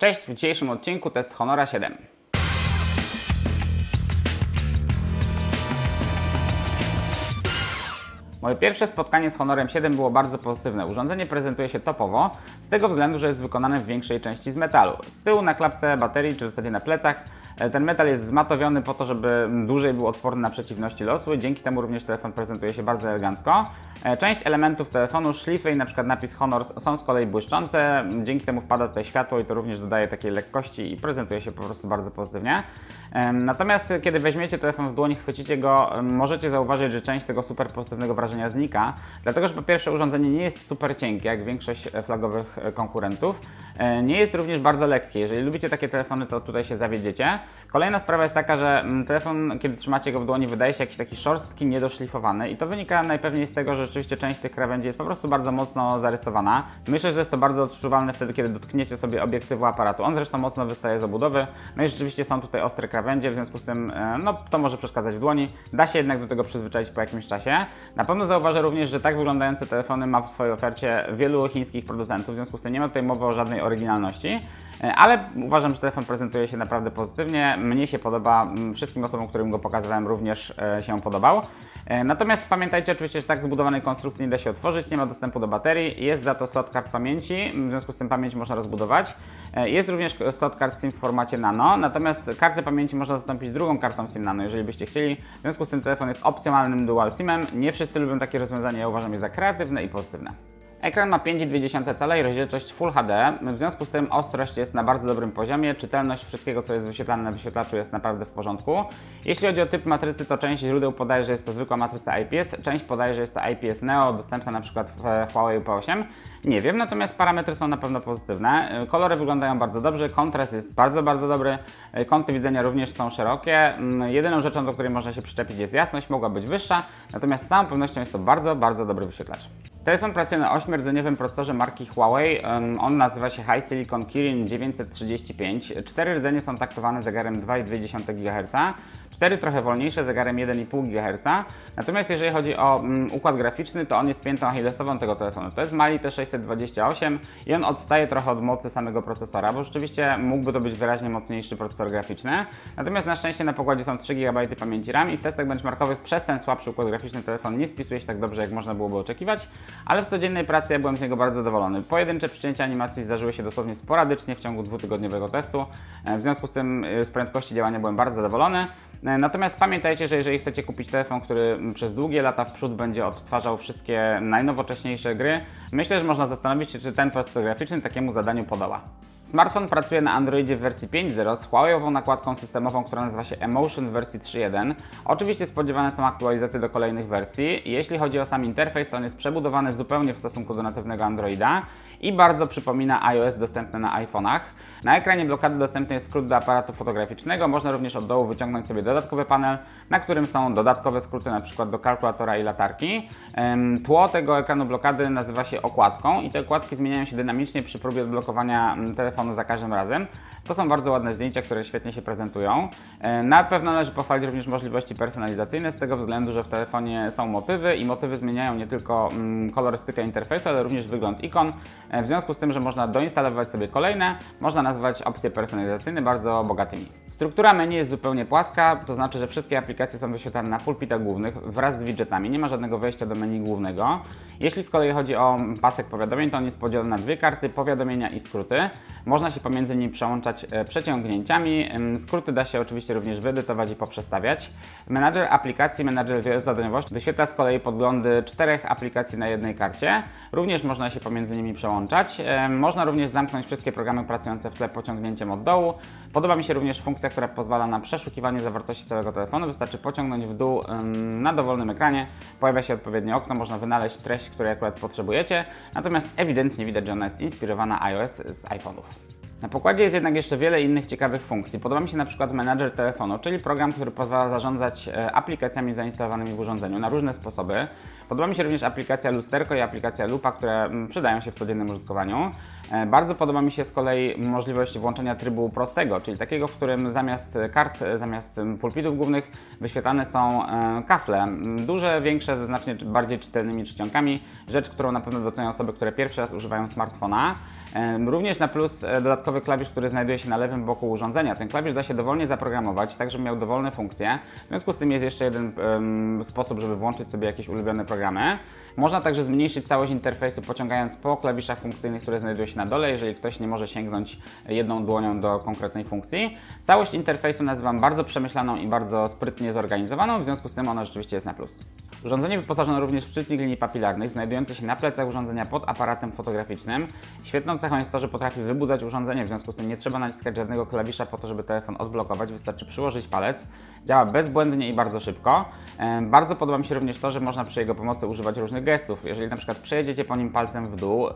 Cześć, w dzisiejszym odcinku test Honora 7. Moje pierwsze spotkanie z Honorem 7 było bardzo pozytywne. Urządzenie prezentuje się topowo, z tego względu, że jest wykonane w większej części z metalu. Z tyłu na klapce baterii, czy w zasadzie na plecach, ten metal jest zmatowiony po to, żeby dłużej był odporny na przeciwności losu i dzięki temu również telefon prezentuje się bardzo elegancko. E, Część elementów telefonu, szlify i na przykład napis Honor są z kolei błyszczące, dzięki temu wpada tutaj światło i to również dodaje takiej lekkości i prezentuje się po prostu bardzo pozytywnie. Em, Natomiast kiedy weźmiecie telefon w dłoń, chwycicie go, możecie zauważyć, że część tego super pozytywnego wrażenia znika, dlatego że po pierwsze urządzenie nie jest super cienkie, jak większość e, flagowych e, konkurentów. E, Nie jest również bardzo lekkie. Jeżeli lubicie takie telefony, to tutaj się zawiedziecie. Kolejna sprawa jest taka, że mm, telefon, kiedy trzymacie go w dłoni, wydaje się jakiś taki szorstki, niedoszlifowany i to wynika najpewniej z tego, że rzeczywiście część tych krawędzi jest po prostu bardzo mocno zarysowana. Myślę, że jest to bardzo odczuwalne wtedy, kiedy dotkniecie sobie obiektywu aparatu. On zresztą mocno wystaje z obudowy, no i rzeczywiście są tutaj ostre krawędzie, w związku z tym e, no, to może przeszkadzać w dłoni. Da się jednak do tego przyzwyczaić po jakimś czasie. Na pewno zauważę również, że tak wyglądające telefony ma w swojej ofercie wielu chińskich producentów, w związku z tym nie ma tutaj mowy o żadnej oryginalności. E, Ale uważam, że telefon prezentuje się naprawdę pozytywnie. Mnie się podoba, m, wszystkim osobom, którym go pokazywałem, również e, się podobał. E, Natomiast pamiętajcie oczywiście, że tak zbudowanej konstrukcji nie da się otworzyć, nie ma dostępu do baterii. Jest za to slot kart pamięci, w związku z tym pamięć można rozbudować. Jest również slot kart SIM w formacie nano, natomiast kartę pamięci można zastąpić drugą kartą SIM nano, jeżeli byście chcieli. W związku z tym telefon jest opcjonalnym dual SIM-em. Nie wszyscy lubią takie rozwiązanie, ja uważam je za kreatywne i pozytywne. Ekran ma 5,2 cala i rozdzielczość Full HD, w związku z tym ostrość jest na bardzo dobrym poziomie, czytelność wszystkiego co jest wyświetlane na wyświetlaczu jest naprawdę w porządku. Jeśli chodzi o typ matrycy, to część źródeł podaje, że jest to zwykła matryca IPS, część podaje, że jest to IPS Neo, dostępna na przykład w e, Huawei P8. Nie wiem, natomiast parametry są na pewno pozytywne. Kolory wyglądają bardzo dobrze, kontrast jest bardzo, bardzo dobry, e, kąty widzenia również są szerokie. Mm, Jedyną rzeczą, do której można się przyczepić jest jasność, mogła być wyższa, natomiast z całą pewnością jest to bardzo, bardzo dobry wyświetlacz. Telefon pracuje na 8-rdzeniowym procesorze marki Huawei. On nazywa się High Silicon Kirin 935. Cztery rdzenie są taktowane zegarem 2,2 GHz, cztery trochę wolniejsze zegarem 1,5 GHz. Natomiast jeżeli chodzi o mm, układ graficzny, to on jest piętą achillesową tego telefonu. To jest Mali T628 i on odstaje trochę od mocy samego procesora, bo rzeczywiście mógłby to być wyraźnie mocniejszy procesor graficzny. Natomiast na szczęście na pokładzie są 3 GB pamięci RAM i w testach benchmarkowych przez ten słabszy układ graficzny telefon nie spisuje się tak dobrze, jak można byłoby oczekiwać, ale w codziennej pracy ja byłem z niego bardzo zadowolony. Pojedyncze przycięcia animacji zdarzyły się dosłownie sporadycznie w ciągu dwutygodniowego testu, E, w związku z tym e, z prędkości działania byłem bardzo zadowolony. E, Natomiast pamiętajcie, że jeżeli chcecie kupić telefon, który przez długie lata w przód będzie odtwarzał wszystkie najnowocześniejsze gry, myślę, że można zastanowić się, czy ten procesor graficzny takiemu zadaniu podoła. Smartfon pracuje na Androidzie w wersji 5.0 z Huawei'ową nakładką systemową, która nazywa się Emotion w wersji 3.1. Oczywiście spodziewane są aktualizacje do kolejnych wersji. Jeśli chodzi o sam interfejs, to on jest przebudowany zupełnie w stosunku do natywnego Androida i bardzo przypomina iOS dostępne na iPhone'ach. Na ekranie blokady dostępny jest skrót do aparatu fotograficznego. Można również od dołu wyciągnąć sobie dodatkowy panel, na którym są dodatkowe skróty np. do kalkulatora i latarki. Tło tego ekranu blokady nazywa się okładką i te okładki zmieniają się dynamicznie przy próbie odblokowania mm, telefonu za każdym razem. To są bardzo ładne zdjęcia, które świetnie się prezentują. Na pewno należy pochwalić również możliwości personalizacyjne z tego względu, że w telefonie są motywy i motywy zmieniają nie tylko mm, kolorystykę interfejsu, ale również wygląd ikon. E, W związku z tym, że można doinstalować sobie kolejne, można nazwać opcje personalizacyjne bardzo bogatymi. Struktura menu jest zupełnie płaska, to znaczy, że wszystkie aplikacje są wyświetlane na pulpitach głównych wraz z widgetami. Nie ma żadnego wejścia do menu głównego. Jeśli z kolei chodzi o pasek powiadomień, to on jest podzielony na dwie karty, powiadomienia i skróty. Można się pomiędzy nimi przełączać e, przeciągnięciami. Skróty da się oczywiście również wyedytować i poprzestawiać. Menadżer aplikacji, menadżer zadaniowości wyświetla z kolei podglądy czterech aplikacji na jednej karcie. Również można się pomiędzy nimi przełączać. Można również zamknąć wszystkie programy pracujące w tle pociągnięciem od dołu. Podoba mi się również funkcja, która pozwala na przeszukiwanie zawartości całego telefonu. Wystarczy pociągnąć w dół na dowolnym ekranie, pojawia się odpowiednie okno, można wynaleźć treść, której akurat potrzebujecie. Natomiast ewidentnie widać, że ona jest inspirowana iOS z iPhone'ów. Na pokładzie jest jednak jeszcze wiele innych ciekawych funkcji. Podoba mi się na przykład menadżer telefonu, czyli program, który pozwala zarządzać e, aplikacjami zainstalowanymi w urządzeniu na różne sposoby. Podoba mi się również aplikacja Lusterko i aplikacja Lupa, które przydają się w codziennym użytkowaniu. E, Bardzo podoba mi się z kolei możliwość włączenia trybu prostego, czyli takiego, w którym zamiast kart, e, zamiast pulpitów głównych wyświetlane są e, kafle. Duże, większe, ze znacznie bardziej czytelnymi czcionkami. Rzecz, którą na pewno docenią osoby, które pierwszy raz używają smartfona. Również na plus dodatkowy klawisz, który znajduje się na lewym boku urządzenia. Ten klawisz da się dowolnie zaprogramować, tak żeby miał dowolne funkcje. W związku z tym jest jeszcze jeden em, sposób, żeby włączyć sobie jakieś ulubione programy. Można także zmniejszyć całość interfejsu, pociągając po klawiszach funkcyjnych, które znajdują się na dole, jeżeli ktoś nie może sięgnąć jedną dłonią do konkretnej funkcji. Całość interfejsu nazywam bardzo przemyślaną i bardzo sprytnie zorganizowaną, w związku z tym ona rzeczywiście jest na plus. Urządzenie wyposażone również w czytnik linii papilarnych, znajdujący się na plecach urządzenia pod aparatem fotograficznym. Świetną cechą jest to, że potrafi wybudzać urządzenie, w związku z tym nie trzeba naciskać żadnego klawisza po to, żeby telefon odblokować, wystarczy przyłożyć palec. Działa bezbłędnie i bardzo szybko. Bardzo podoba mi się również to, że można przy jego pomocy używać różnych gestów. Jeżeli na przykład przejedziecie po nim palcem w dół,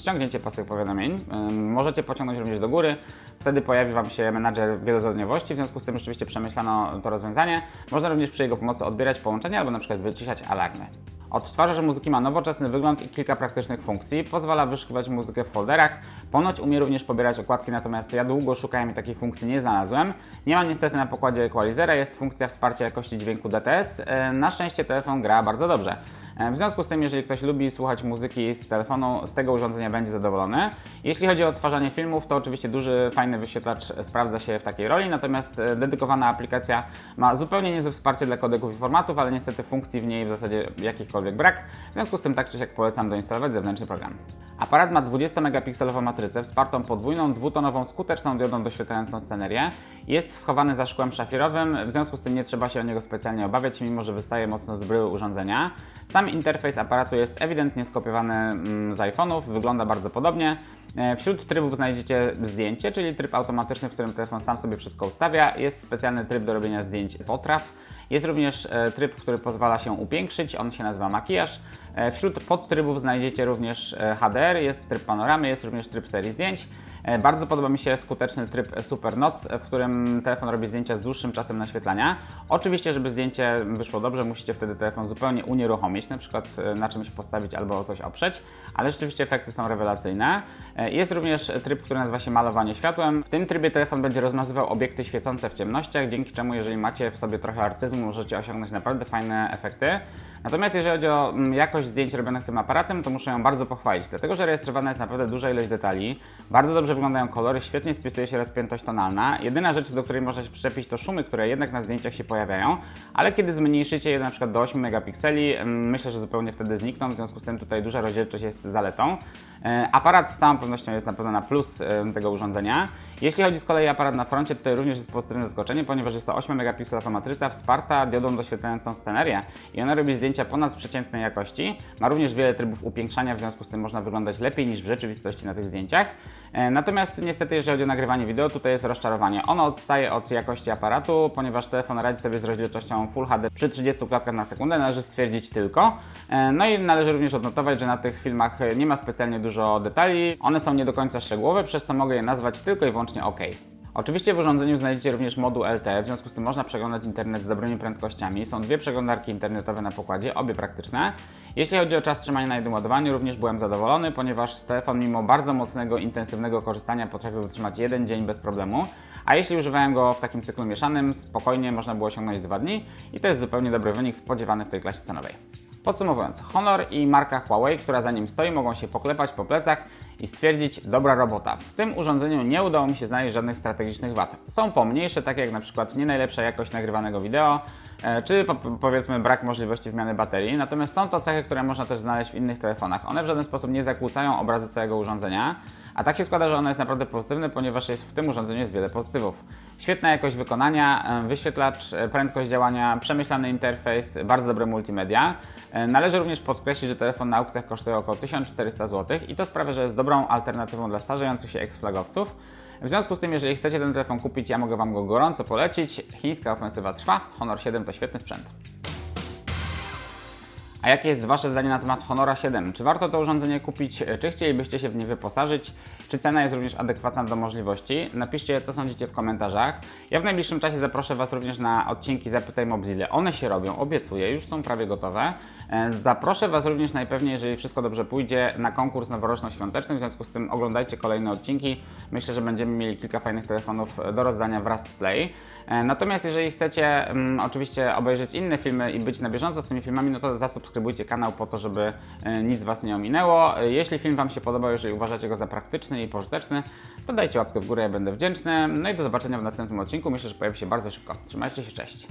ściągnięcie pasek powiadomień, możecie pociągnąć również do góry, wtedy pojawi Wam się menadżer wielozadaniowości, w związku z tym rzeczywiście przemyślano to rozwiązanie. Można również przy jego pomocy odbierać połączenia albo na przykład wyciszać alarmy. Odtwarzacz muzyki ma nowoczesny wygląd i kilka praktycznych funkcji. Pozwala wyszukiwać muzykę w folderach. Ponoć umie również pobierać okładki, natomiast ja długo szukałem i takiej funkcji nie znalazłem. Nie ma niestety na pokładzie equalizera, jest funkcja wsparcia jakości dźwięku DTS. E, Na szczęście telefon gra bardzo dobrze. E, W związku z tym, jeżeli ktoś lubi słuchać muzyki z telefonu, z tego urządzenia będzie zadowolony. Jeśli chodzi o odtwarzanie filmów, to oczywiście duży, fajny wyświetlacz sprawdza się w takiej roli, natomiast e, dedykowana aplikacja ma zupełnie niezłe wsparcie dla kodeków i formatów, ale niestety funkcji w niej w zasadzie jakichkolwiek brak. W związku z tym tak czy siak polecam doinstalować zewnętrzny program. Aparat ma 20-megapikselową matrycę wspartą podwójną, dwutonową, skuteczną diodą doświetlającą scenerię. Jest schowany za szkłem szafirowym, w związku z tym nie trzeba się o niego specjalnie obawiać, mimo że wystaje mocno z bryły urządzenia. Sam interfejs aparatu jest ewidentnie skopiowany mm, z iPhone'ów, wygląda bardzo podobnie. E, Wśród trybów znajdziecie zdjęcie, czyli tryb automatyczny, w którym telefon sam sobie wszystko ustawia. Jest specjalny tryb do robienia zdjęć potraw. Jest również e, tryb, który pozwala się upiększyć, on się nazywa makijaż. E, Wśród podtrybów znajdziecie również e, HDR, jest tryb panoramy, jest również tryb serii zdjęć. Bardzo podoba mi się skuteczny tryb Super Noc, w którym telefon robi zdjęcia z dłuższym czasem naświetlania. Oczywiście, żeby zdjęcie wyszło dobrze, musicie wtedy telefon zupełnie unieruchomić, na przykład na czymś postawić albo o coś oprzeć, ale rzeczywiście efekty są rewelacyjne. Jest również tryb, który nazywa się malowanie światłem. W tym trybie telefon będzie rozmazywał obiekty świecące w ciemnościach, dzięki czemu, jeżeli macie w sobie trochę artyzmu, możecie osiągnąć naprawdę fajne efekty. Natomiast jeżeli chodzi o mm, jakość zdjęć robionych tym aparatem, to muszę ją bardzo pochwalić, dlatego że rejestrowana jest naprawdę duża ilość detali, bardzo dobrze wyglądają kolory, świetnie spisuje się rozpiętość tonalna. Jedyna rzecz, do której można się przyczepić, to szumy, które jednak na zdjęciach się pojawiają, ale kiedy zmniejszycie je na przykład do 8 megapikseli, mm, myślę, że zupełnie wtedy znikną, w związku z tym tutaj duża rozdzielczość jest zaletą. E, Aparat z całą pewnością jest na pewno na plus e, tego urządzenia. Jeśli chodzi z kolei aparat na froncie, tutaj również jest pozytywne zaskoczenie, ponieważ jest to 8 megapikselowa matryca wsparta diodą doświetlającą scenerię i ona robi zdjęcia ponadprzeciętnej jakości. Ma również wiele trybów upiększania, w związku z tym można wyglądać lepiej niż w rzeczywistości na tych zdjęciach. E, Natomiast niestety, jeżeli chodzi o nagrywanie wideo, tutaj jest rozczarowanie. Ono odstaje od jakości aparatu, ponieważ telefon radzi sobie z rozdzielczością Full HD przy 30 klatkach na sekundę, należy stwierdzić tylko. E, No i należy również odnotować, że na tych filmach nie ma specjalnie dużo detali. One są nie do końca szczegółowe, przez to mogę je nazwać tylko i wyłącznie OK. Oczywiście w urządzeniu znajdziecie również moduł LTE, w związku z tym można przeglądać internet z dobrymi prędkościami. Są dwie przeglądarki internetowe na pokładzie, obie praktyczne. Jeśli chodzi o czas trzymania na jednym ładowaniu, również byłem zadowolony, ponieważ telefon mimo bardzo mocnego, intensywnego korzystania potrafił wytrzymać jeden dzień bez problemu. A jeśli używałem go w takim cyklu mieszanym, spokojnie można było osiągnąć dwa dni i to jest zupełnie dobry wynik spodziewany w tej klasie cenowej. Podsumowując, Honor i marka Huawei, która za nim stoi, mogą się poklepać po plecach i stwierdzić dobra robota. W tym urządzeniu nie udało mi się znaleźć żadnych strategicznych wad. Są pomniejsze, takie jak na przykład nie najlepsza jakość nagrywanego wideo, e, czy po, powiedzmy brak możliwości wymiany baterii, natomiast są to cechy, które można też znaleźć w innych telefonach. One w żaden sposób nie zakłócają obrazu całego urządzenia, a tak się składa, że ono jest naprawdę pozytywne, ponieważ jest w tym urządzeniu jest wiele pozytywów. Świetna jakość wykonania, e, wyświetlacz, e, prędkość działania, przemyślany interfejs, bardzo dobre multimedia. E, Należy również podkreślić, że telefon na aukcjach kosztuje około 1400 zł i to sprawia, że jest dobrą alternatywą dla starzejących się ex-flagowców. W związku z tym, jeżeli chcecie ten telefon kupić, ja mogę Wam go gorąco polecić. Chińska ofensywa trwa, Honor 7 to świetny sprzęt. A jakie jest Wasze zdanie na temat Honora 7? Czy warto to urządzenie kupić? Czy chcielibyście się w nie wyposażyć? Czy cena jest również adekwatna do możliwości? Napiszcie, co sądzicie w komentarzach. Ja w najbliższym czasie zaproszę Was również na odcinki Zapytaj Mobzilla. One się robią, obiecuję, już są prawie gotowe. E, Zaproszę Was również najpewniej, jeżeli wszystko dobrze pójdzie, na konkurs noworoczno-świąteczny. W związku z tym oglądajcie kolejne odcinki. Myślę, że będziemy mieli kilka fajnych telefonów do rozdania wraz z Play. E, Natomiast jeżeli chcecie mm, oczywiście obejrzeć inne filmy i być na bieżąco z tymi filmami, no to zasubskrybujcie kanał po to, żeby e, nic Was nie ominęło. E, Jeśli film Wam się podobał, jeżeli uważacie go za praktyczny i pożyteczny, to dajcie łapkę w górę, ja będę wdzięczny. No i do zobaczenia w następnym odcinku. Myślę, że pojawi się bardzo szybko. Trzymajcie się, cześć.